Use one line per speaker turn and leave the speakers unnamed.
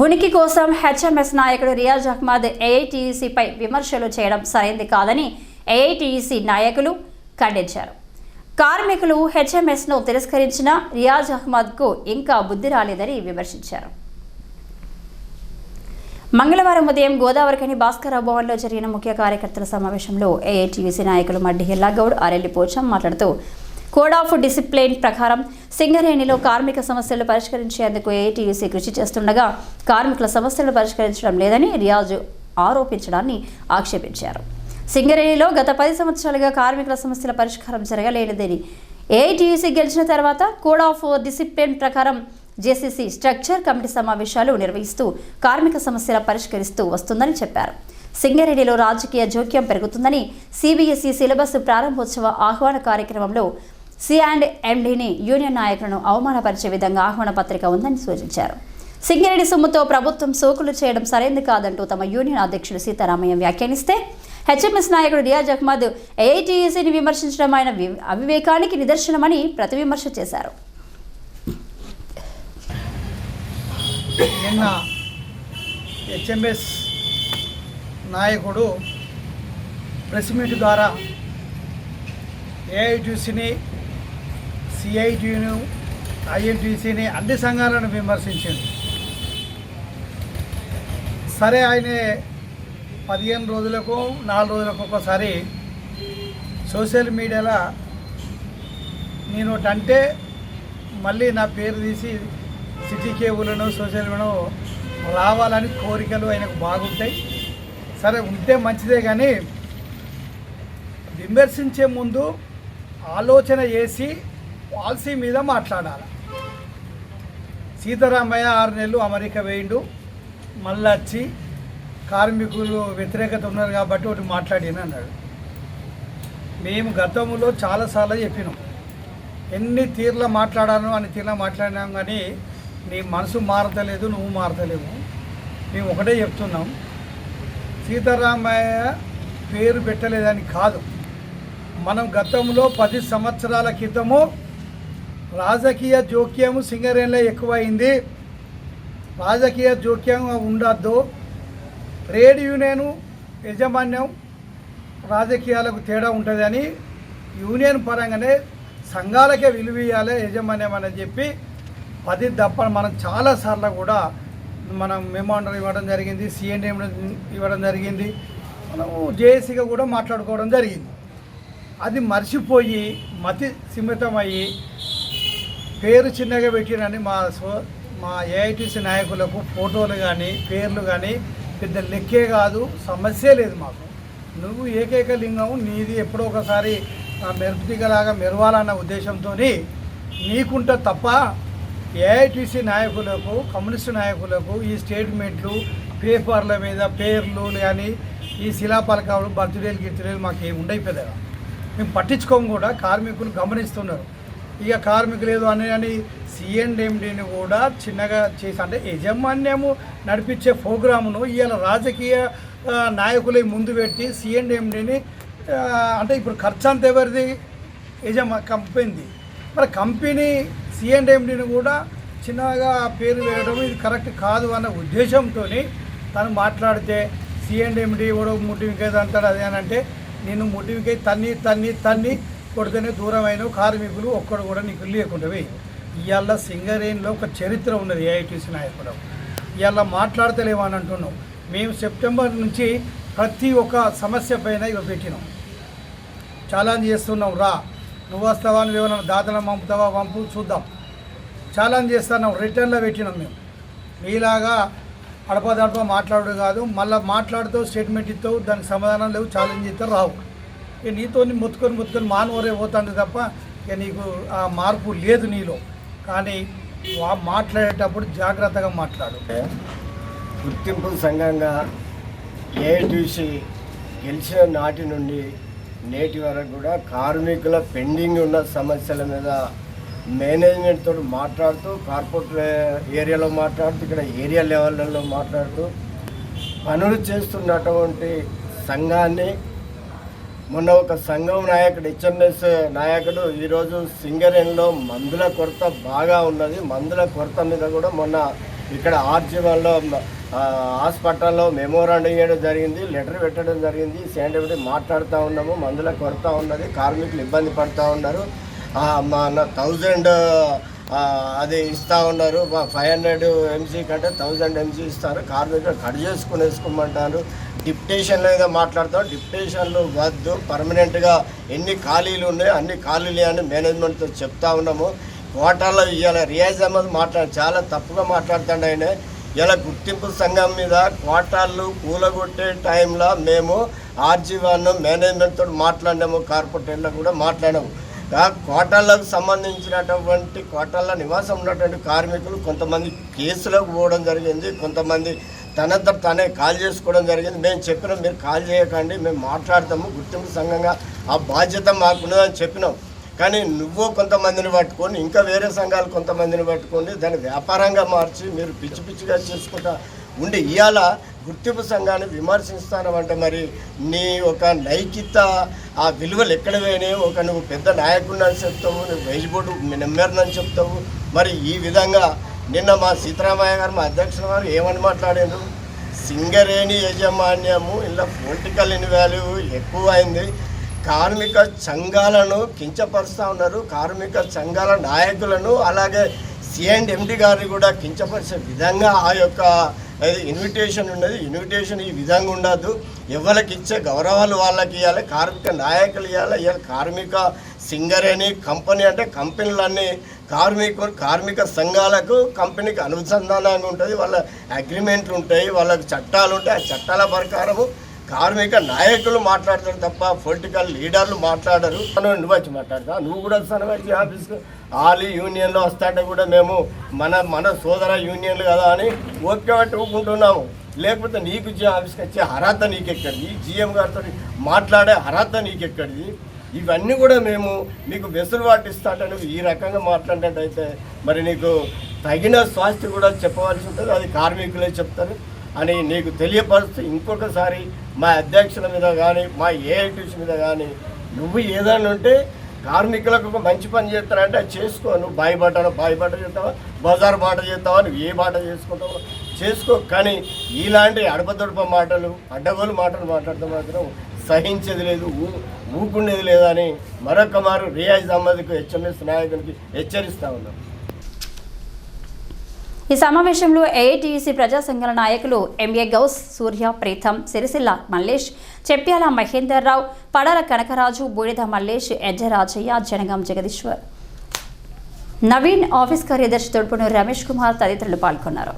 ఉనికి కోసం హెచ్ఎంఎస్ నాయకుడు రియాజ్ అహ్మద్ ఏఐటిసిపై విమర్శలు చేయడం సరైంది కాదని ఏఐటిసి నాయకులు ఖండించారు. కార్మికులు హెచ్ఎంఎస్ను తిరస్కరించిన రియాజ్ అహ్మద్కు ఇంకా బుద్ధి రాలేదని విమర్శించారు. మంగళవారం ఉదయం గోదావరికని భాస్కర భవన్లో జరిగిన ముఖ్య కార్యకర్తల సమావేశంలో ఏఐటీయూసీ నాయకులు మడ్డి హిల్లాగౌడ్ ఆరెల్లి పోచం మాట్లాడుతూ కోడ్ ఆఫ్ డిసిప్లిన్ ప్రకారం సింగరేణిలో కార్మిక సమస్యలు పరిష్కరించేందుకు ఏటీయూసీ కృషి చేస్తుండగా కార్మికుల సమస్యలు పరిష్కరించడం లేదని రియాజు ఆరోపించడాన్ని ఆక్షేపించారు. సింగరేణిలో గత పది సంవత్సరాలుగా కార్మికుల సమస్యల పరిష్కారం జరగలేనిదని ఏఐటీయూసీ గెలిచిన తర్వాత కోడ్ ఆఫ్ డిసిప్లిన్ ప్రకారం జేసీసీ స్ట్రక్చర్ కమిటీ సమావేశాలు నిర్వహిస్తూ కార్మిక సమస్యల పరిష్కరిస్తూ వస్తుందని చెప్పారు. సింగరేణిలో రాజకీయ జోక్యం పెరుగుతుందని సిబిఎస్ఈ సిలబస్ ప్రారంభోత్సవ ఆహ్వాన కార్యక్రమంలో సి అండ్ ఎండీని యూనియన్ నాయకులను అవమానపరిచే విధంగా ఆహ్వాన పత్రిక ఉందని సూచించారు. సింగరేణి సొమ్ముతో ప్రభుత్వం సోకులు చేయడం సరైంది కాదంటూ తమ యూనియన్ అధ్యక్షుడు సీతారామయ్య వ్యాఖ్యానిస్తే హెచ్ఎంఎస్ నాయకుడు రియాజ్ అహ్మద్ ఏఐటీఈసీని విమర్శించడం ఆయన వి- అవివేకానికి నిదర్శనమని ప్రతివిమర్శ చేశారు.
నిన్న హెచ్ఎంఎస్ నాయకుడు ప్రెస్ మీట్ ద్వారా ఏఐటీసీని సిఐటిని ఐఎన్టీసీని అన్ని సంఘాలను విమర్శించింది. సరే ఆయన పదిహేను రోజులకు నాలుగు రోజులకు ఒకసారి సోషల్ మీడియాలో నేను ఒకటి అంటే మళ్ళీ నా పేరు తీసి సిటీ కేబుల్ను సోషల్ మీడియాను రావాలని కోరికలు ఆయనకు బాగుంటాయి. సరే ఉంటే మంచిదే కానీ విమర్శించే ముందు ఆలోచన చేసి పాలసీ మీద మాట్లాడాలి. సీతారామయ్య ఆరు నెలలు అమెరికా వేయిండు. మళ్ళీ వచ్చి కార్మికులు వ్యతిరేకత ఉన్నారు కాబట్టి ఒకటి మాట్లాడిన అన్నాడు. మేము గతంలో చాలాసార్లు చెప్పినాం. ఎన్ని తీర్ల మాట్లాడాను అని తీర్ల మాట్లాడినాం కానీ నీ మనసు మారతలేదు నువ్వు మారతలేవు. మేము ఒకటే చెప్తున్నాం. సీతారామయ్య పేరు పెట్టలేదని కాదు. మనం గతంలో పది సంవత్సరాల క్రితము రాజకీయ జోక్యం సింగరేణిలో ఎక్కువైంది. రాజకీయ జోక్యం ఉండద్దు. ట్రేడ్ యూనియన్ యజమాన్యం రాజకీయాలకు తేడా ఉంటుందని యూనియన్ పరంగానే సంఘాలకే విలువ ఇవ్వాలి యజమాన్యం అని చెప్పి పది తప్ప మనం చాలాసార్లు కూడా మనం మెమోండర్ ఇవ్వడం జరిగింది సిఎండి ఇవ్వడం జరిగింది. మనము జేఏసీగా కూడా మాట్లాడుకోవడం జరిగింది. అది మర్చిపోయి మతి సిమితమయ్యి పేరు చిన్నగా పెట్టినని మా సో మా ఏఐటీసీ నాయకులకు ఫోటోలు కానీ పేర్లు కానీ పెద్ద లెక్కే కాదు సమస్యే లేదు మాకు. నువ్వు ఏకైక లింగం నీది ఎప్పుడో ఒకసారి మెరుపుదిగలాగా మెరవాలన్న ఉద్దేశంతో నీకుంట తప్ప ఏఐటీసీ నాయకులకు కమ్యూనిస్టు నాయకులకు ఈ స్టేట్మెంట్లు పేపర్ల మీద పేర్లు కానీ ఈ శిలాపలకాలు బర్త్డేలు గిర్త్డేలు మాకు ఏమి ఉండయి పెద్దగా. మేము పట్టించుకోము కూడా కార్మికులు గమనిస్తున్నారు. ఇక కార్మికులు ఏదో అని అని సిఎండ్ఎండిని కూడా చిన్నగా చేసి అంటే యజమాన్యము నడిపించే ప్రోగ్రామును ఇవాళ రాజకీయ ఆ, నాయకులే ముందు పెట్టి సిఎండ్ఎండిని అంటే ఇప్పుడు ఖర్చు అంత ఎవరిది? యజమా కంపెనీది. మరి కంపెనీ సిఎండ్ఎండిని కూడా చిన్నగా పేరు వేయడం ఇది కరెక్ట్ కాదు అన్న ఉద్దేశంతో తను మాట్లాడితే సిఎండ్ఎండి కూడా ముట్టివికేది అంటాడు అదే అని అంటే నేను ముట్టివికే తన్ని తన్ని తన్ని కొడితేనే దూరమైన కార్మికులు ఒక్కడు కూడా నీకు లేకుండా పోయి ఇవాళ సింగరేణిలో ఒక చరిత్ర ఉన్నది ఏఐటీసీ నాయకుడు. ఇవాళ మాట్లాడతలేమని అని అంటున్నాం మేము సెప్టెంబర్ నుంచి ప్రతి ఒక్క సమస్య పైన ఇవి పెట్టినాం. ఛాలెంజ్ చేస్తున్నాం రా. నువ్వు వస్తావా నువ్వు ఏమైనా దాతలను పంపుతావా పంపు చూద్దాం. ఛాలెంజ్ చేస్తున్నాం రిటర్న్లో పెట్టినాం మేము. మీలాగా అడపదడప మాట్లాడు కాదు మళ్ళీ మాట్లాడుతూ స్టేట్మెంట్ ఇస్తావు దానికి సమాధానం లేవు ఛాలెంజ్ ఇస్తే రావు. ఇక నీతో మొత్తుకొని మొత్తుకొని మానవరే పోతుంది తప్ప ఇక నీకు ఆ మార్పు లేదు నీలో. కానీ మాట్లాడేటప్పుడు జాగ్రత్తగా మాట్లాడు.
గుర్తింపు సంఘంగా ఏటీసీ గెలిచిన నాటి నుండి నేటి వరకు కూడా కార్మికుల పెండింగ్ ఉన్న సమస్యల మీద మేనేజ్మెంట్ తోటి మాట్లాడుతూ కార్పొరేట్ ఏరియాలో మాట్లాడుతూ ఇక్కడ ఏరియా లెవెల్లో మాట్లాడుతూ పనులు చేస్తున్నటువంటి సంఘాన్ని మొన్న ఒక సంఘం నాయకుడు హెచ్ఎంఎస్ నాయకుడు ఈరోజు సింగరేణిలో మందుల కొరత బాగా ఉన్నది. మందుల కొరత మీద కూడా మొన్న ఇక్కడ ఆర్జీవన్లో హాస్పిటల్లో మెమోరాండం ఇవ్వడం జరిగింది. లెటర్ పెట్టడం జరిగింది. సేంటి మాట్లాడుతూ ఉన్నాము. మందుల కొరత ఉన్నది. కార్మికులు ఇబ్బంది పడుతూ ఉన్నారు. మన థౌజండ్ అది ఇస్తూ ఉన్నారు. ఫైవ్ హండ్రెడ్ ఎంసీ కంటే థౌజండ్ ఎంసీ ఇస్తారు. కార్మికులు కట్ చేసుకుని వేసుకోమంటారు డిప్టేషన్లో ఏదో మాట్లాడతాం డిప్టేషన్లు వద్దు పర్మనెంట్గా ఎన్ని ఖాళీలు ఉన్నాయో అన్ని ఖాళీలు అని మేనేజ్మెంట్తో చెప్తా ఉన్నాము. కోటాలో ఇవాళ రియాజ్ అహ్మద్ మాట్లాడు చాలా తప్పుగా మాట్లాడుతాడు ఆయన. ఇలా గుర్తింపు సంఘం మీద కోటాలు కూలగొట్టే టైంలో మేము ఆర్జీవన్ మేనేజ్మెంట్తో మాట్లాడినాము కార్పొరేటర్లో కూడా మాట్లాడాము ఆ కోటాలకు సంబంధించినటువంటి కోటాల్లో నివాసం ఉన్నటువంటి కార్మికులు కొంతమంది కేసులకు పోవడం జరిగింది కొంతమంది తనంతా తనే కాల్ చేసుకోవడం జరిగింది. మేము చెప్పినాం మీరు కాల్ చేయకండి మేము మాట్లాడతాము గుర్తింపు సంఘంగా ఆ బాధ్యత మాకున్నదని చెప్పినాం. కానీ నువ్వు కొంతమందిని పట్టుకొని ఇంకా వేరే సంఘాలు కొంతమందిని పట్టుకొని దాన్ని వ్యాపారంగా మార్చి మీరు పిచ్చి పిచ్చిగా చేసుకుంటా ఉండి ఇవాళ గుర్తింపు సంఘాన్ని విమర్శిస్తానంటే మరి. నీ ఒక నైకిత ఆ విలువలు ఎక్కడ పోయినాయి? ఒక నువ్వు పెద్ద నాయకుడిని అని చెప్తావు నువ్వు వెజ్ బోర్డు నెమ్మర్నని చెప్తావు. మరి ఈ విధంగా నిన్న మా సీతారామయ్య గారు మా అధ్యక్షుల గారు ఏమని మాట్లాడారు? సింగరేణి యాజమాన్యము ఇలా పొలిటికల్ ఇన్వాల్యూ ఎక్కువ అయింది కార్మిక సంఘాలను కించపరుస్తూ ఉన్నారు. కార్మిక సంఘాల నాయకులను అలాగే సిఎండ్ ఎండి గారిని కూడా కించపరిచే విధంగా ఆ యొక్క ఇన్విటేషన్ ఉన్నది. ఇన్విటేషన్ ఈ విధంగా ఉండదు. ఎవరికి ఇచ్చే గౌరవాలు వాళ్ళకి ఇవ్వాలి కార్మిక నాయకులు ఇవ్వాలి ఇవాళ కార్మిక సింగరేణి కంపెనీ అంటే కంపెనీలన్నీ కార్మికు కార్మిక సంఘాలకు కంపెనీకి అనుసంధానంగా ఉంటుంది. వాళ్ళ అగ్రిమెంట్లు ఉంటాయి వాళ్ళకి చట్టాలు ఉంటాయి. ఆ చట్టాల ప్రకారము కార్మిక నాయకులు మాట్లాడతారు తప్ప పొలిటికల్ లీడర్లు మాట్లాడరు. మనం నువ్వు వచ్చి మాట్లాడతా నువ్వు కూడా వస్తాను వచ్చి ఆఫీస్కి ఆలీ యూనియన్లో వస్తాంటే కూడా మేము మన మన సోదర యూనియన్లు కదా అని ఓకే పట్టుకుంటున్నాము. లేకపోతే నీకు జీ ఆఫీస్కి వచ్చే అర్హత నీకెక్కడిది? జీఎం గారితో మాట్లాడే అర్హత నీకెక్కడిది? ఇవన్నీ కూడా మేము మీకు వెసులుబాటు ఇస్తాంటే నువ్వు ఈ రకంగా మాట్లాడినట్టయితే మరి నీకు తగిన స్వాస్థ్య కూడా చెప్పవలసి ఉంటుంది. అది కార్మికులే చెప్తారు. అని నీకు తెలియపరుస్తూ ఇంకొకసారి మా అధ్యక్షుల మీద కానీ మా ఏఐటీసీ మీద కానీ నువ్వు ఏదైనా ఉంటే కార్మికులకు ఒక మంచి పని చేస్తానంటే అది చేసుకో. నువ్వు బాయి బాట బాయి బాట చేస్తావా? బజార్ బాట చేస్తావా? నువ్వు ఏ బాట చేసుకుంటావో చేసుకో. కానీ ఇలాంటి అడపదొడప మాటలు అడ్డగోలు మాటలు మాట్లాడితే మాత్రం సహించేది లేదు. ఊపుండేది లేదని మరొక మారు రియాజ్ అహ్మద్కు హెచ్ఎంఎస్ నాయకునికి హెచ్చరిస్తా ఉన్నాం.
ఈ సమావేశంలో ఏఐటీసీ ప్రజా సంఘాల నాయకులు M A Ghouse Surya Preetham Sircilla Mallesh Cheppyala Mahender Rao Padala Kanakaraju Budida Mallesh Edja Rajaiah Janagam Jagadishwar. Naveen office కార్యదర్శి తొడుపును రమేష్ కుమార్ తదితరులు పాల్గొన్నారు.